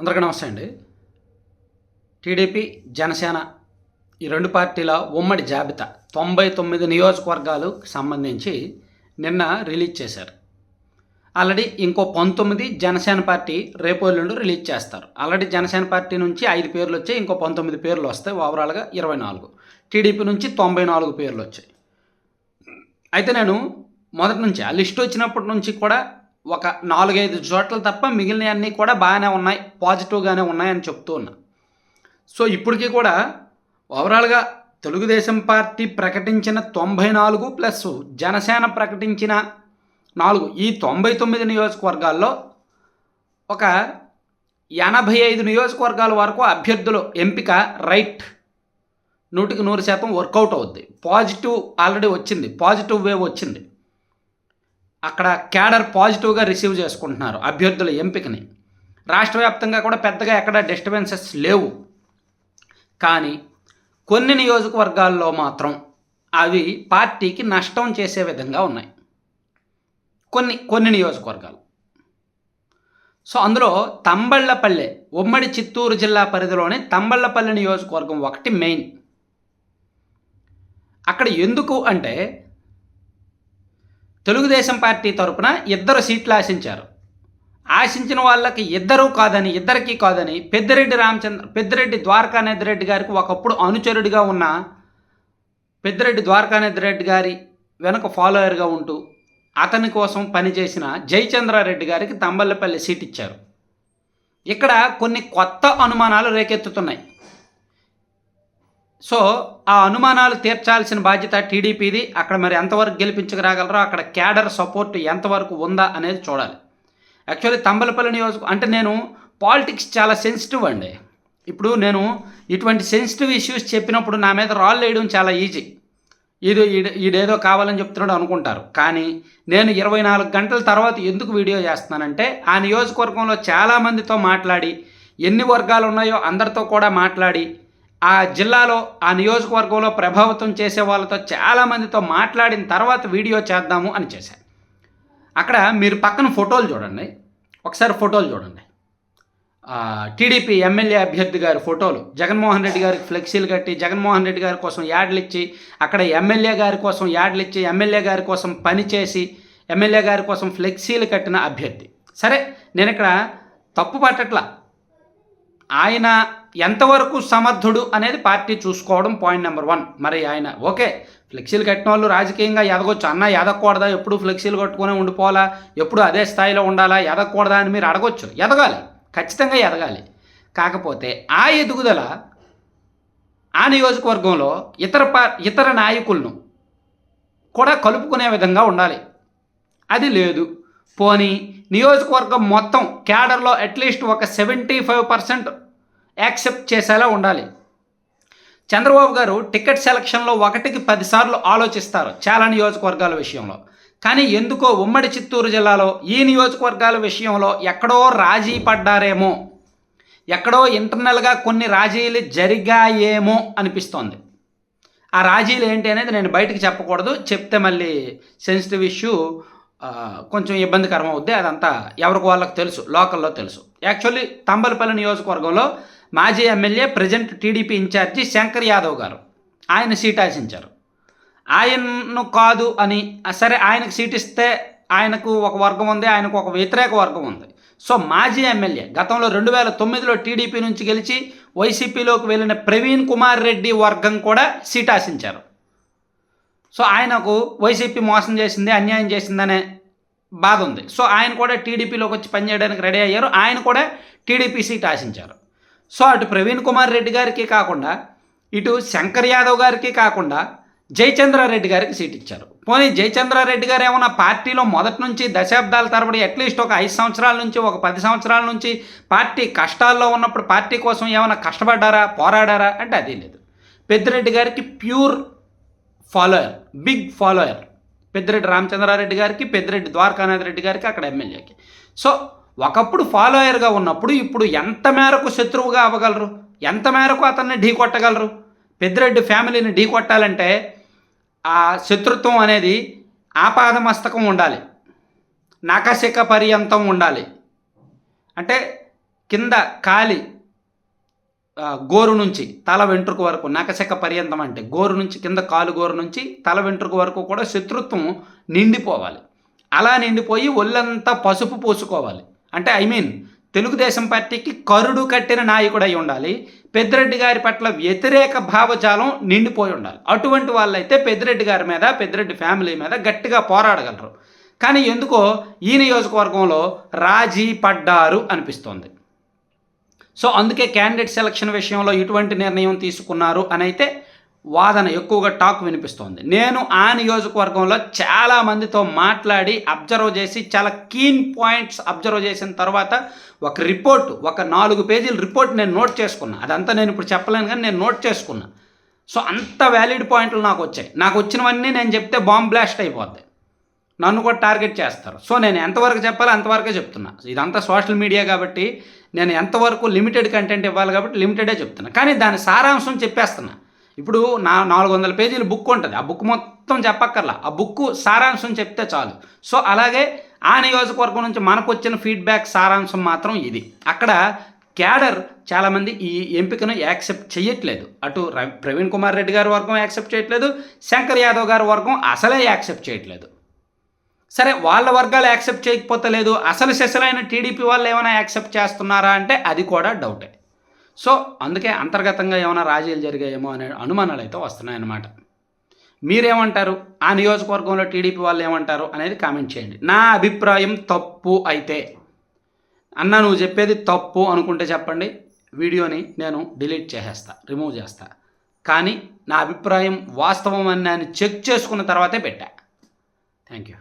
అందరికీ నమస్తే అండి. టీడీపీ జనసేన ఈ రెండు పార్టీల ఉమ్మడి జాబితా తొంభై తొమ్మిది నియోజకవర్గాలకు సంబంధించి నిన్న రిలీజ్ చేశారు. ఆల్రెడీ ఇంకో పంతొమ్మిది జనసేన పార్టీ రేపు రిలీజ్ చేస్తారు. ఆల్రెడీ జనసేన పార్టీ నుంచి ఐదు పేర్లు వచ్చాయి ఇంకో పంతొమ్మిది పేర్లు వస్తాయి ఓవరాల్గా ఇరవై నాలుగు. టీడీపీ నుంచి తొంభై నాలుగు పేర్లు వచ్చాయి. అయితే నేను మొదటి నుంచి ఆ లిస్ట్ వచ్చినప్పటి నుంచి కూడా ఒక నాలుగైదు చోట్ల తప్ప మిగిలినవన్నీ కూడా బాగానే ఉన్నాయి పాజిటివ్గానే ఉన్నాయని చెప్తూ ఉన్నా. సో ఇప్పటికీ కూడా ఓవరాల్గా తెలుగుదేశం పార్టీ ప్రకటించిన తొంభై నాలుగు ప్లస్ జనసేన ప్రకటించిన నాలుగు ఈ తొంభై తొమ్మిది నియోజకవర్గాల్లో ఒక ఎనభై ఐదు నియోజకవర్గాల వరకు అభ్యర్థులు ఎంపిక రైట్. నూటికి నూరు శాతం వర్కౌట్ అవుద్ది. పాజిటివ్ ఆల్రెడీ వచ్చింది పాజిటివ్ వేవ్ వచ్చింది. అక్కడ క్యాడర్ పాజిటివ్గా రిసీవ్ చేసుకుంటున్నారు అభ్యర్థుల ఎంపికని. రాష్ట్ర వ్యాప్తంగా కూడా పెద్దగా ఎక్కడ డిస్టర్బెన్సెస్ లేవు. కానీ కొన్ని నియోజకవర్గాల్లో మాత్రం అవి పార్టీకి నష్టం చేసే విధంగా ఉన్నాయి. కొన్ని కొన్ని నియోజకవర్గాలు. సో అందులో తంబళ్ళపల్లె ఉమ్మడి చిత్తూరు జిల్లా పరిధిలోని తంబళ్ళపల్లె నియోజకవర్గం ఒకటి మెయిన్. అక్కడ ఎందుకు అంటే తెలుగుదేశం పార్టీ తరపున ఇద్దరు సీట్లు ఆశించారు. ఆశించిన వాళ్ళకి ఇద్దరూ కాదని ఇద్దరికీ కాదని పెద్దిరెడ్డి రామచంద్ర పెద్దిరెడ్డి ద్వారకానాథ్ రెడ్డి గారికి ఒకప్పుడు అనుచరుడిగా ఉన్న పెద్దిరెడ్డి ద్వారకానాథ్ రెడ్డి గారి వెనక ఫాలోయర్గా ఉంటూ అతని కోసం పనిచేసిన జయచంద్రారెడ్డి గారికి తంబల్లపల్లి సీట్ ఇచ్చారు ఇక్కడ కొన్ని కొత్త అనుమానాలు రేకెత్తుతున్నాయి. సో ఆ అనుమానాలు తీర్చాల్సిన బాధ్యత టీడీపీది. అక్కడ మరి ఎంతవరకు గెలిపించగలరో అక్కడ క్యాడర్ సపోర్ట్ ఎంతవరకు ఉందా అనేది చూడాలి. యాక్చువల్లీ తంబలపల్లి నియోజక అంటే నేను పాలిటిక్స్ చాలా సెన్సిటివ్ అండి. ఇప్పుడు నేను ఇటువంటి సెన్సిటివ్ ఇష్యూస్ చెప్పినప్పుడు నా మీద రాళ్ళు వేయడం చాలా ఈజీ. ఇది ఈడ- ఈడేదో కావాలని చెప్తున్నాడు అనుకుంటారు. కానీ నేను ఇరవై నాలుగు గంటల తర్వాత ఎందుకు వీడియో చేస్తున్నానంటే ఆ నియోజకవర్గంలో చాలామందితో మాట్లాడి ఎన్ని వర్గాలు ఉన్నాయో అందరితో కూడా మాట్లాడి ఆ జిల్లాలో ఆ నియోజకవర్గంలో ప్రభావితం చేసే వాళ్ళతో చాలామందితో మాట్లాడిన తర్వాత వీడియో చేద్దాము అని చేశాను అక్కడ మీరు పక్కన ఫోటోలు చూడండి. ఒకసారి ఫోటోలు చూడండి. టీడీపీ ఎమ్మెల్యే అభ్యర్థి గారి ఫోటోలు. జగన్మోహన్ రెడ్డి గారికి ఫ్లెక్సీలు కట్టి జగన్మోహన్ రెడ్డి గారి కోసం యాడ్లు ఇచ్చి అక్కడ ఎమ్మెల్యే గారి కోసం యాడ్లు ఇచ్చి ఎమ్మెల్యే గారి కోసం పనిచేసి ఎమ్మెల్యే గారి కోసం ఫ్లెక్సీలు కట్టిన అభ్యర్థి. సరే నేను ఇక్కడ తప్పు పట్టట్లా? ఆయన ఎంతవరకు సమర్థుడు అనేది పార్టీ చూసుకోవడం పాయింట్ నెంబర్ వన్ మరి ఆయన ఓకే ఫ్లెక్సీలు కట్టిన వాళ్ళు రాజకీయంగా ఎదగొచ్చు అన్న ఎదగకూడదా ఎప్పుడు ఫ్లెక్సీలు కట్టుకునే ఉండిపోవాలా? ఎప్పుడు అదే స్థాయిలో ఉండాలా? ఎదగకూడదా అని మీరు అడగొచ్చు. ఎదగాలి ఖచ్చితంగా ఎదగాలి కాకపోతే ఆ ఎదుగుదల ఆ నియోజకవర్గంలో ఇతర పా ఇతర నాయకులను కూడా కలుపుకునే విధంగా ఉండాలి. అది లేదు. పోనీ నియోజకవర్గం మొత్తం క్యాడర్లో అట్లీస్ట్ ఒక సెవెంటీ ఫైవ్ పర్సెంట్ యాక్సెప్ట్ చేసేలా ఉండాలి. చంద్రబాబు గారు టికెట్ సెలక్షన్లో ఒకటికి పదిసార్లు ఆలోచిస్తారు చాలా నియోజకవర్గాల విషయంలో. కానీ ఎందుకో ఉమ్మడి చిత్తూరు జిల్లాలో ఈ నియోజకవర్గాల విషయంలో ఎక్కడో రాజీ పడ్డారేమో. ఎక్కడో ఇంటర్నల్గా కొన్ని రాజీలు జరిగాయేమో అనిపిస్తోంది. ఆ రాజీలు ఏంటి అనేది నేను బయటకు చెప్పకూడదు. చెప్తే మళ్ళీ సెన్సిటివ్ ఇష్యూ. కొంచెం ఇబ్బందికరం అవుద్ది అదంతా ఎవరికి వాళ్ళకి తెలుసు లోకల్లో తెలుసు. యాక్చువల్లీ తంబలపల్లి నియోజకవర్గంలో మాజీ MLA present TDP incharge Shankar Yadav garu ఆయన సీట్ ఆశించారు. ఆయన్ను కాదు అని సరే ఆయనకు సీట్ ఇస్తే ఆయనకు ఒక వర్గం ఉంది ఆయనకు ఒక వ్యతిరేక వర్గం ఉంది. సో మాజీ ఎమ్మెల్యే గతంలో రెండు వేల తొమ్మిదిలో టీడీపీ నుంచి గెలిచి వైసీపీలోకి వెళ్ళిన ప్రవీణ్ కుమార్ రెడ్డి వర్గం కూడా సీట్ ఆశించారు. సో ఆయనకు వైసీపీ మోసం చేసింది అన్యాయం చేసిందనే బాధ ఉంది. సో ఆయన కూడా టీడీపీలోకి వచ్చి పనిచేయడానికి రెడీ అయ్యారు. ఆయన కూడా టీడీపీ సీట్ ఆశించారు. సో అటు ప్రవీణ్ కుమార్ రెడ్డి గారికి కాకుండా ఇటు శంకర్ యాదవ్ గారికి కాకుండా జయచంద్రారెడ్డి గారికి సీట్ ఇచ్చారు. పోనీ జయచంద్రారెడ్డి గారు ఏమన్నా పార్టీలో మొదటి నుంచి దశాబ్దాల తరబడి అట్లీస్ట్ ఒక ఐదు సంవత్సరాల నుంచి ఒక పది సంవత్సరాల నుంచి పార్టీ కష్టాల్లో ఉన్నప్పుడు పార్టీ కోసం ఏమైనా కష్టపడ్డారా పోరాడారా అంటే అదే లేదు. పెద్దిరెడ్డి గారికి pure follower big follower. Peddireddy Ramachandra Reddy గారికి పెద్దిరెడ్డి ద్వారకానాథ్ రెడ్డి గారికి అక్కడ ఎమ్మెల్యేకి. సో ఒకప్పుడు ఫాలోయర్గా ఉన్నప్పుడు ఇప్పుడు ఎంత మేరకు శత్రువుగా అవ్వగలరు? ఎంత మేరకు అతన్ని ఢీ కొట్టగలరు? పెద్దిరెడ్డి ఫ్యామిలీని ఢీ కొట్టాలంటే ఆ శత్రుత్వం అనేది ఆపాదమస్తకం ఉండాలి. నకశిక పర్యంతం ఉండాలి. అంటే కింద కాలి గోరు నుంచి తల వెంట్రుక వరకు నకశక పర్యంతం అంటే గోరు నుంచి కింద కాలు గోరు నుంచి తల వెంట్రుక వరకు కూడా శత్రుత్వం నిండిపోవాలి. అలా నిండిపోయి ఒళ్ళంతా పసుపు పోసుకోవాలి. అంటే ఐ మీన్ తెలుగుదేశం పార్టీకి కరుడు కట్టిన నాయకుడు అయి ఉండాలి. పెద్దిరెడ్డి గారి పట్ల వ్యతిరేక భావజాలం నిండిపోయి ఉండాలి. అటువంటి వాళ్ళైతే పెద్దిరెడ్డి గారి మీద పెద్దిరెడ్డి ఫ్యామిలీ మీద గట్టిగా పోరాడగలరు. కానీ ఎందుకో ఈ నియోజకవర్గంలో రాజీ పడ్డారు అనిపిస్తోంది. సో అందుకే క్యాండిడేట్ సెలక్షన్ విషయంలో ఇటువంటి నిర్ణయం తీసుకున్నారు అనైతే వాదన ఎక్కువగా టాక్ వినిపిస్తోంది. నేను ఆ నియోజకవర్గంలో చాలా మందితో మాట్లాడి అబ్జర్వ్ చేసి చాలా కీన్ పాయింట్స్ అబ్జర్వ్ చేసిన తర్వాత ఒక రిపోర్ట్ ఒక నాలుగు పేజీల రిపోర్ట్ నేను నోట్ చేసుకున్నా. అదంతా నేను ఇప్పుడు చెప్పలేను కానీ నేను నోట్ చేసుకున్నా. సో అంత వ్యాలిడ్ పాయింట్లు నాకు వచ్చాయి. నాకు వచ్చినవన్నీ నేను చెప్తే బాంబ్ బ్లాస్ట్ అయిపోద్ది. నన్ను కూడా టార్గెట్ చేస్తారు. సో నేను ఎంతవరకు చెప్పాలో అంతవరకే చెప్తున్నా. ఇదంతా సోషల్ మీడియా కాబట్టి నేను ఎంతవరకు లిమిటెడ్ కంటెంట్ ఇవ్వాలి కాబట్టి లిమిటెడే చెప్తున్నా. కానీ దాని సారాంశం చెప్పేస్తున్నా. ఇప్పుడు నా నాలుగు వందల పేజీలు బుక్ ఉంటుంది. ఆ బుక్ మొత్తం చెప్పక్కర్లా. ఆ బుక్ సారాంశం చెప్తే చాలు. సో అలాగే ఆ నియోజకవర్గం నుంచి మనకు వచ్చిన ఫీడ్బ్యాక్ సారాంశం మాత్రం ఇది. అక్కడ క్యాడర్ చాలామంది ఈ ఎంపికను యాక్సెప్ట్ చేయట్లేదు అటు ప్రవీణ్ కుమార్ రెడ్డి గారి వర్గం యాక్సెప్ట్ చేయట్లేదు. శంకర్ యాదవ్ గారి వర్గం అసలే యాక్సెప్ట్ చేయట్లేదు. సరే వాళ్ళ వర్గాలు యాక్సెప్ట్ చేయకపోతే లేదు. అసలు సెసలైన టీడీపీ వాళ్ళు ఏమైనా యాక్సెప్ట్ చేస్తున్నారా అంటే అది కూడా డౌటే. సో అందుకే అంతర్గతంగా ఏమైనా రాజీలు జరిగాయేమో అనే అనుమానాలు అయితే వస్తున్నాయన్నమాట. మీరేమంటారు? ఆ నియోజకవర్గంలో టీడీపీ వాళ్ళు ఏమంటారు అనేది కామెంట్ చేయండి. నా అభిప్రాయం తప్పు అయితే. అన్న నువ్వు చెప్పేది తప్పు అనుకుంటే చెప్పండి. వీడియోని నేను డిలీట్ చేసేస్తా రిమూవ్ చేస్తా. కానీ నా అభిప్రాయం వాస్తవం అని నేను చెక్ చేసుకున్న తర్వాతే పెట్టా. Thank you.